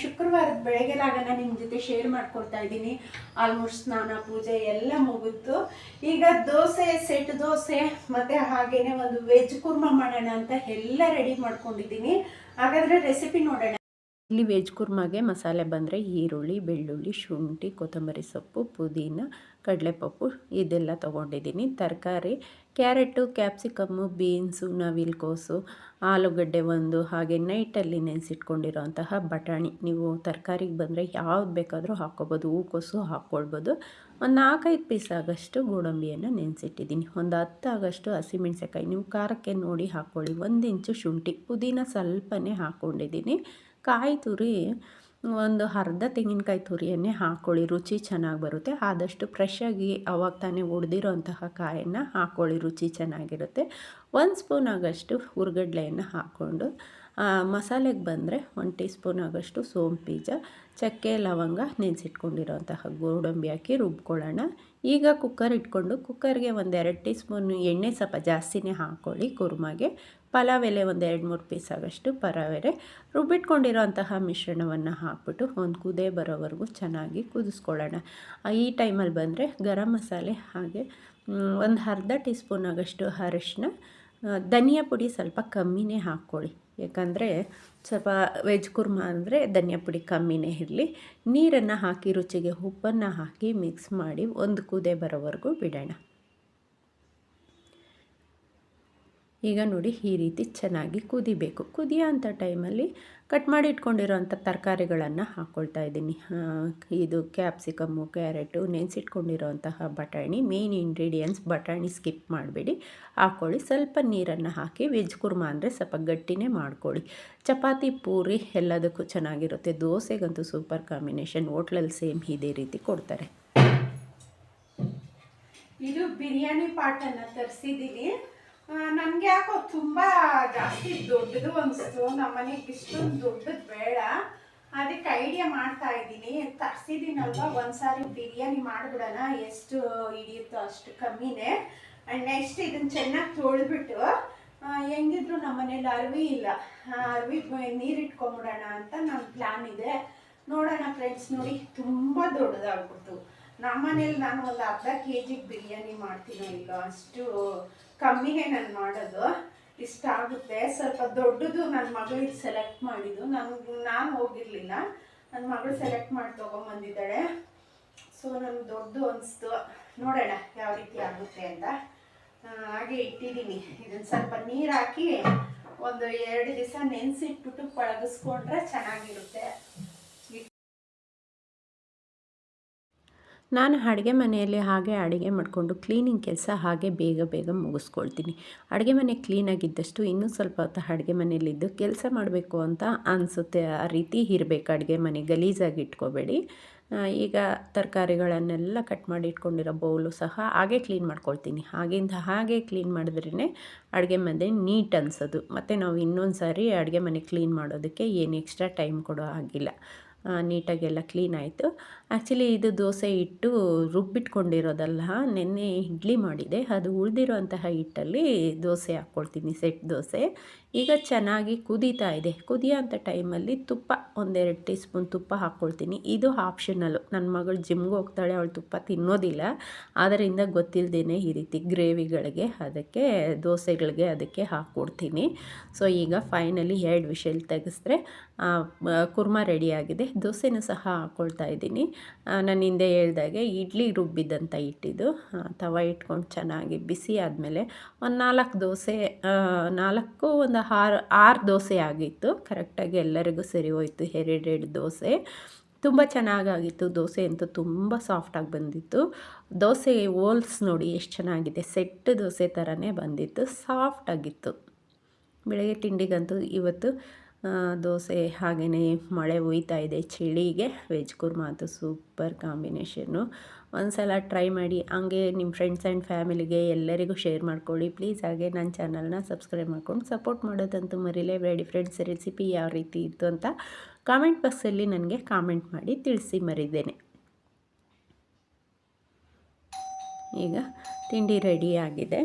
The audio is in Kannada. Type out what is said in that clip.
ಶುಕ್ರವಾರದ ಬೆಳಗ್ಗೆಲಾಗನ ನಿಮ್ಮ ಜೊತೆ ಶೇರ್ ಮಾಡ್ಕೊಳ್ತಾ ಇದ್ದೀನಿ. ಆಲ್ಮೋಸ್ಟ್ ಸ್ನಾನ, ಪೂಜೆ ಎಲ್ಲ ಮುಗಿತು. ಈಗ ದೋಸೆ ಸೆಟ್ ದೋಸೆ, ಮತ್ತು ಹಾಗೇನೆ ಒಂದು ವೆಜ್ ಕುರ್ಮಾ ಮಾಡೋಣ ಅಂತ ಎಲ್ಲ ರೆಡಿ ಮಾಡ್ಕೊಂಡಿದ್ದೀನಿ. ಹಾಗಾದರೆ ರೆಸಿಪಿ ನೋಡೋಣ. ಇಲ್ಲಿ ವೆಜ್ ಕುರ್ಮಾಗೆ ಮಸಾಲೆ ಬಂದರೆ ಈರುಳ್ಳಿ, ಬೆಳ್ಳುಳ್ಳಿ, ಶುಂಠಿ, ಕೊತ್ತಂಬರಿ ಸೊಪ್ಪು, ಪುದೀನ, ಕಡಲೆಪಪ್ಪು, ಇದೆಲ್ಲ ತೊಗೊಂಡಿದ್ದೀನಿ. ತರಕಾರಿ ಕ್ಯಾರೆಟು, ಕ್ಯಾಪ್ಸಿಕಮ್ಮು, ಬೀನ್ಸು ನವಿಲ್ಕೋಸು ಆಲೂಗಡ್ಡೆ ಒಂದು, ಹಾಗೆ ನೈಟಲ್ಲಿ ನೆನೆಸಿಟ್ಕೊಂಡಿರೋಂತಹ ಬಟಾಣಿ. ನೀವು ತರಕಾರಿಗೆ ಬಂದರೆ ಯಾವ್ದು ಬೇಕಾದರೂ ಹಾಕ್ಕೊಬೋದು. ಹೂಕೋಸು ಹಾಕ್ಕೊಳ್ಬೋದು. ಒಂದು ನಾಲ್ಕೈದು ಪೀಸ್ ಆಗಷ್ಟು ಗೋಡಂಬಿಯನ್ನು ನೆನೆಸಿಟ್ಟಿದ್ದೀನಿ. ಒಂದು ಹತ್ತು ಆಗಷ್ಟು ಹಸಿಮೆಣ್ಸಿನ್ಕಾಯಿ. ನೀವು ಖಾರಕ್ಕೆ ನೋಡಿ ಹಾಕ್ಕೊಳ್ಳಿ. ಒಂದು ಇಂಚು ಶುಂಠಿ. ಪುದೀನ ಸ್ವಲ್ಪನೇ ಹಾಕ್ಕೊಂಡಿದ್ದೀನಿ. ಕಾಯಿ ತುರಿ ಒಂದು ಅರ್ಧ ತೆಂಗಿನಕಾಯಿ ತುರಿಯನ್ನೇ ಹಾಕ್ಕೊಳ್ಳಿ ರುಚಿ ಚೆನ್ನಾಗಿ ಬರುತ್ತೆ. ಆದಷ್ಟು ಫ್ರೆಶ್ಶಾಗಿ ಅವಾಗ ತಾನೇ ಒಡೆದಿರೋಂತಹ ಕಾಯನ್ನು ಹಾಕ್ಕೊಳ್ಳಿ ರುಚಿ ಚೆನ್ನಾಗಿರುತ್ತೆ. ಒಂದು ಸ್ಪೂನ್ ಆಗಷ್ಟು ಹುರ್ಗಡ್ಲೆಯನ್ನು ಹಾಕ್ಕೊಂಡು ಮಸಾಲೆಗೆ ಬಂದರೆ ಒಂದು ಟೀ ಸ್ಪೂನ್ ಆಗಷ್ಟು ಸೋಂಪು ಬೀಜ, ಚಕ್ಕೆ, ಲವಂಗ ನೆನೆಸಿಟ್ಕೊಂಡಿರೋಂತಹ ಗೋಡಂಬಿ ಹಾಕಿ ರುಬ್ಕೊಳ್ಳೋಣ. ಈಗ ಕುಕ್ಕರ್ ಇಟ್ಕೊಂಡು ಕುಕ್ಕರ್ಗೆ ಒಂದು ಎರಡು ಟೀ ಸ್ಪೂನ್ ಎಣ್ಣೆ ಸ್ವಲ್ಪ ಜಾಸ್ತಿನೇ ಹಾಕ್ಕೊಳ್ಳಿ ಕುರ್ಮಾಗೆ. ಪಲಾವ್ ಎಲೆ ಒಂದು ಎರಡು ಮೂರು ಪೀಸ್ ಆಗೋಷ್ಟು ಎಲೆ. ರುಬ್ಬಿಟ್ಕೊಂಡಿರೋಂತಹ ಮಿಶ್ರಣವನ್ನು ಹಾಕ್ಬಿಟ್ಟು ಒಂದು ಕುದೆ ಬರೋವರೆಗೂ ಚೆನ್ನಾಗಿ ಕುದಿಸ್ಕೊಳ್ಳೋಣ. ಈ ಟೈಮಲ್ಲಿ ಬಂದರೆ ಗರಂ ಮಸಾಲೆ ಹಾಗೆ ಒಂದು ಅರ್ಧ ಟೀ ಸ್ಪೂನ್ ಆಗೋಷ್ಟು ಅರಿಶಿನ ಧನಿಯಾ ಪುಡಿ ಸ್ವಲ್ಪ ಕಮ್ಮಿನೇ ಹಾಕ್ಕೊಳ್ಳಿ. ಯಾಕಂದರೆ ಸ್ವಲ್ಪ ವೆಜ್ ಕುರ್ಮಾ ಅಂದರೆ ಧನಿಯಾ ಪುಡಿ ಕಮ್ಮಿನೇ ಇರಲಿ. ನೀರನ್ನು ಹಾಕಿ, ರುಚಿಗೆ ಉಪ್ಪನ್ನು ಹಾಕಿ ಮಿಕ್ಸ್ ಮಾಡಿ ಒಂದು ಕುದೇ ಬರೋವರೆಗೂ ಬಿಡೋಣ. ಈಗ ನೋಡಿ ಈ ರೀತಿ ಚೆನ್ನಾಗಿ ಕುದಿಬೇಕು. ಕುದಿಯೋ ಅಂಥ ಟೈಮಲ್ಲಿ ಕಟ್ ಮಾಡಿ ಇಟ್ಕೊಂಡಿರೋಂಥ ತರಕಾರಿಗಳನ್ನು ಹಾಕ್ಕೊಳ್ತಾ ಇದ್ದೀನಿ. ಇದು ಕ್ಯಾಪ್ಸಿಕಮ್ಮು, ಕ್ಯಾರೆಟು ನೆನೆಸಿಟ್ಕೊಂಡಿರೋಂತಹ ಬಟಾಣಿ, ಮೇನ್ ಇಂಗ್ರೀಡಿಯೆಂಟ್ಸ್ ಬಟಾಣಿ ಸ್ಕಿಪ್ ಮಾಡಬೇಡಿ. ಹಾಕ್ಕೊಳ್ಳಿ ಸ್ವಲ್ಪ ನೀರನ್ನು ಹಾಕಿ ವೆಜ್ ಕುರ್ಮ ಅಂದರೆ ಸ್ವಲ್ಪ ಗಟ್ಟಿನೇ ಮಾಡ್ಕೊಳ್ಳಿ. ಚಪಾತಿ, ಪೂರಿ ಎಲ್ಲದಕ್ಕೂ ಚೆನ್ನಾಗಿರುತ್ತೆ. ದೋಸೆಗಂತೂ ಸೂಪರ್ ಕಾಂಬಿನೇಷನ್. ಹೋಟ್ಲಲ್ಲಿ ಸೇಮ್ ಇದೇ ರೀತಿ ಕೊಡ್ತಾರೆ. ಇದು ಬಿರಿಯಾನಿ ಪಾಟನ್ನು ತರಿಸಿದ್ದೀನಿ. ನನಗೆ ಯಾಕೋ ತುಂಬ ಜಾಸ್ತಿ ದೊಡ್ಡದು ಅನಿಸ್ತು ನಮ್ಮ ಮನೆಗೆ ಇಷ್ಟೊಂದು ದೊಡ್ಡದು ಬೇಡ. ಅದಕ್ಕೆ ಐಡಿಯಾ ಮಾಡ್ತಾ ಇದ್ದೀನಿ. ತರಿಸಿದ್ದೀನಲ್ವ? ಒಂದ್ಸಾರಿ ಬಿರಿಯಾನಿ ಮಾಡಿಬಿಡೋಣ. ಎಷ್ಟು ಹಿಡಿಯುತ್ತೋ ಅಷ್ಟು ಕಮ್ಮಿನೇ. ಆ್ಯಂಡ್ ನೆಕ್ಸ್ಟ್ ಇದನ್ನು ಚೆನ್ನಾಗಿ ತೊಳೆದ್ಬಿಟ್ಟು ಹೆಂಗಿದ್ರು ನಮ್ಮ ಮನೇಲಿ ಅರ್ವಿ ಇಲ್ಲ. ಅರ್ವಿ ನೀರಿಟ್ಕೊಂಬಿಡೋಣ ಅಂತ ನನ್ನ ಪ್ಲ್ಯಾನ್ ಇದೆ. ನೋಡೋಣ ಫ್ರೆಂಡ್ಸ್ ನೋಡಿ, ತುಂಬ ದೊಡ್ಡದಾಗ್ಬಿಡ್ತು. ನಮ್ಮ ಮನೇಲಿ ನಾನು ಒಂದು ಅರ್ಧ ಕೆ ಜಿಗೆ ಬಿರಿಯಾನಿ ಮಾಡ್ತೀನಿ ಈಗ. ಅಷ್ಟು ಕಮ್ಮಿಗೆ ನಾನು ಮಾಡೋದು. ಇಷ್ಟ ಆಗುತ್ತೆ. ಸ್ವಲ್ಪ ದೊಡ್ಡದು ನನ್ನ ಮಗಳಿಗೆ ಸೆಲೆಕ್ಟ್ ಮಾಡಿದ್ದು. ನನಗೆ ನಾನು ಹೋಗಿರಲಿಲ್ಲ. ನನ್ನ ಮಗಳು ಸೆಲೆಕ್ಟ್ ಮಾಡಿ ತೊಗೊಂಬಂದಿದ್ದಾಳೆ. ಸೊ ನನಗೆ ದೊಡ್ಡದು ಅನಿಸ್ತು. ನೋಡೋಣ ಯಾವ ರೀತಿ ಆಗುತ್ತೆ ಅಂತ. ಹಾಗೆ ಇಟ್ಟಿದ್ದೀನಿ. ಇದನ್ನು ಸ್ವಲ್ಪ ನೀರು ಹಾಕಿ ಒಂದು ಎರಡು ದಿವಸ ನೆನೆಸಿಟ್ಬಿಟ್ಟು ಪಳಗಿಸ್ಕೊಂಡ್ರೆ ಚೆನ್ನಾಗಿರುತ್ತೆ. ನಾನು ಅಡುಗೆ ಮನೆಯಲ್ಲಿ ಹಾಗೆ ಅಡುಗೆ ಮಾಡಿಕೊಂಡು ಕ್ಲೀನಿಂಗ್ ಕೆಲಸ ಹಾಗೆ ಬೇಗ ಬೇಗ ಮುಗಿಸ್ಕೊಳ್ತೀನಿ. ಅಡುಗೆ ಮನೆ ಕ್ಲೀನಾಗಿದ್ದಷ್ಟು ಇನ್ನೂ ಸ್ವಲ್ಪ ಹೊತ್ತು ಅಡುಗೆ ಮನೆಯಲ್ಲಿದ್ದು ಕೆಲಸ ಮಾಡಬೇಕು ಅಂತ ಅನಿಸುತ್ತೆ. ಆ ರೀತಿ ಇರಬೇಕು. ಅಡುಗೆ ಮನೆ ಗಲೀಜಾಗಿ ಇಟ್ಕೋಬೇಡಿ. ಈಗ ತರಕಾರಿಗಳನ್ನೆಲ್ಲ ಕಟ್ ಮಾಡಿ ಇಟ್ಕೊಂಡಿರೋ ಬೌಲು ಸಹ ಹಾಗೆ ಕ್ಲೀನ್ ಮಾಡ್ಕೊಳ್ತೀನಿ. ಹಾಗಿಂದ ಹಾಗೆ ಕ್ಲೀನ್ ಮಾಡಿದ್ರೇ ಅಡುಗೆ ಮನೆ ನೀಟ್ ಅನಿಸೋದು. ಮತ್ತು ನಾವು ಇನ್ನೊಂದು ಸಾರಿ ಅಡುಗೆ ಮನೆ ಕ್ಲೀನ್ ಮಾಡೋದಕ್ಕೆ ಏನು ಎಕ್ಸ್ಟ್ರಾ ಟೈಮ್ ಕೊಡೋ ಆಗಿಲ್ಲ ನೀಟಾಗೆಲ್ಲ ಕ್ಲೀನ್ ಆಯಿತು. ಆ್ಯಕ್ಚುಲಿ ಇದು ದೋಸೆ ಹಿಟ್ಟು ರುಬ್ಬಿಟ್ಕೊಂಡಿರೋದಲ್ಲ, ನೆನ್ನೆ ಇಡ್ಲಿ ಮಾಡಿದೆ. ಅದು ಉಳಿದಿರುವಂತಹ ಹಿಟ್ಟಲ್ಲಿ ದೋಸೆ ಹಾಕ್ಕೊಳ್ತೀನಿ, ಸೆಟ್ ದೋಸೆ. ಈಗ ಚೆನ್ನಾಗಿ ಕುದೀತಾ ಇದೆ. ಕುದಿಯೋ ಅಂಥ ಟೈಮಲ್ಲಿ ತುಪ್ಪ, ಒಂದೆರಡು ಟೀ ಸ್ಪೂನ್ ತುಪ್ಪ ಹಾಕ್ಕೊಳ್ತೀನಿ. ಇದು ಆಪ್ಷನಲ್ಲು. ನನ್ನ ಮಗಳು ಜಿಮ್ಗೆ ಹೋಗ್ತಾಳೆ, ಅವಳು ತುಪ್ಪ ತಿನ್ನೋದಿಲ್ಲ. ಆದ್ದರಿಂದ ಗೊತ್ತಿಲ್ಲದೇ ಈ ರೀತಿ ಗ್ರೇವಿಗಳಿಗೆ ಅದಕ್ಕೆ, ದೋಸೆಗಳಿಗೆ ಅದಕ್ಕೆ ಹಾಕ್ಕೊಡ್ತೀನಿ. ಸೊ, ಈಗ ಫೈನಲಿ ಎರಡು ವಿಷಲ್ ತೆಗೆಸಿದ್ರೆ ಕುರ್ಮಾ ರೆಡಿಯಾಗಿದೆ ದೋಸೆನೂ ಸಹ ಹಾಕ್ಕೊಳ್ತಾ ಇದ್ದೀನಿ. ನಾನು ಹಿಂದೆ ಹೇಳ್ದಾಗೆ ಇಡ್ಲಿ ರುಬ್ಬಿದ್ದಂಥ ಇಟ್ಟಿದ್ದು. ತವ ಇಟ್ಕೊಂಡು ಚೆನ್ನಾಗಿ ಬಿಸಿ ಆದಮೇಲೆ ಒಂದು ನಾಲ್ಕು ದೋಸೆ ನಾಲ್ಕು ಒಂದು ಆರು ಆರು ದೋಸೆ ಆಗಿತ್ತು. ಕರೆಕ್ಟಾಗಿ ಎಲ್ಲರಿಗೂ ಸರಿ ಹೋಯಿತು. ಎರಡೆರಡು ದೋಸೆ. ತುಂಬ ಚೆನ್ನಾಗಾಗಿತ್ತು. ದೋಸೆ ಅಂತೂ ತುಂಬ ಸಾಫ್ಟಾಗಿ ಬಂದಿತ್ತು. ದೋಸೆ ಹೋಲ್ಸ್ ನೋಡಿ ಎಷ್ಟು ಚೆನ್ನಾಗಿದೆ. ಸೆಟ್ ದೋಸೆ ಥರನೇ ಬಂದಿತ್ತು. ಸಾಫ್ಟಾಗಿತ್ತು ಬೆಳಗ್ಗೆ ತಿಂಡಿಗಂತೂ ಇವತ್ತು ದೋಸೆ ಹಾಗೆಯೇ ಮಳೆ ಹುಯ್ತಾ ಇದೆ, ಚಳಿಗೆ ವೆಜ್ ಕುರ್ಮಾ ಅಂತೂ ಸೂಪರ್ ಕಾಂಬಿನೇಷನ್ನು. ಒಂದು ಸಲ ಟ್ರೈ ಮಾಡಿ, ಹಂಗೆ ನಿಮ್ಮ ಫ್ರೆಂಡ್ಸ್ ಆ್ಯಂಡ್ ಫ್ಯಾಮಿಲಿಗೆ ಎಲ್ಲರಿಗೂ ಶೇರ್ ಮಾಡ್ಕೊಳ್ಳಿ. ಪ್ಲೀಸ್ ಹಾಗೆ ನನ್ನ ಚಾನಲ್ನ ಸಬ್ಸ್ಕ್ರೈಬ್ ಮಾಡ್ಕೊಂಡು ಸಪೋರ್ಟ್ ಮಾಡೋದಂತೂ ಮರಿಲೇಬೇಡಿ ಫ್ರೆಂಡ್ಸ್ ರೆಸಿಪಿ ಯಾವ ರೀತಿ ಇತ್ತು ಅಂತ ಕಾಮೆಂಟ್ ಬಾಕ್ಸಲ್ಲಿ ನನಗೆ ಕಾಮೆಂಟ್ ಮಾಡಿ ತಿಳಿಸಿ ಮರಿದ್ದೇನೆ ಈಗ ತಿಂಡಿ ರೆಡಿ ಆಗಿದೆ.